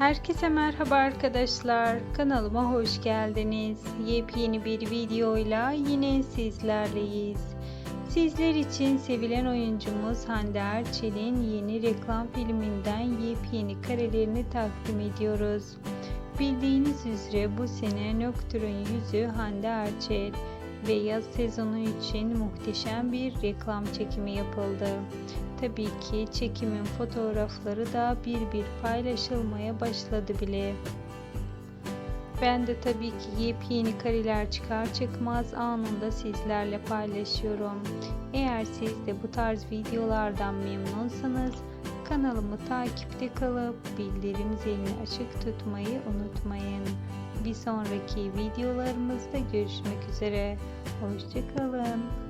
Herkese merhaba arkadaşlar. Kanalıma hoş geldiniz. Yepyeni bir videoyla yine sizlerleyiz. Sizler için sevilen oyuncumuz Hande Erçel'in yeni reklam filminden yepyeni karelerini takdim ediyoruz. Bildiğiniz üzere bu sene Nocturne yüzü Hande Erçel ve yaz sezonu için muhteşem bir reklam çekimi yapıldı. Tabii ki çekimin fotoğrafları da bir bir paylaşılmaya başladı bile. Ben de tabii ki yepyeni kareler çıkar çıkmaz anında sizlerle paylaşıyorum. Eğer siz de bu tarz videolardan memnunsanız kanalımı takipte kalıp bildirim zilini açık tutmayı unutmayın. Bir sonraki videolarımızda görüşmek üzere. Hoşçakalın.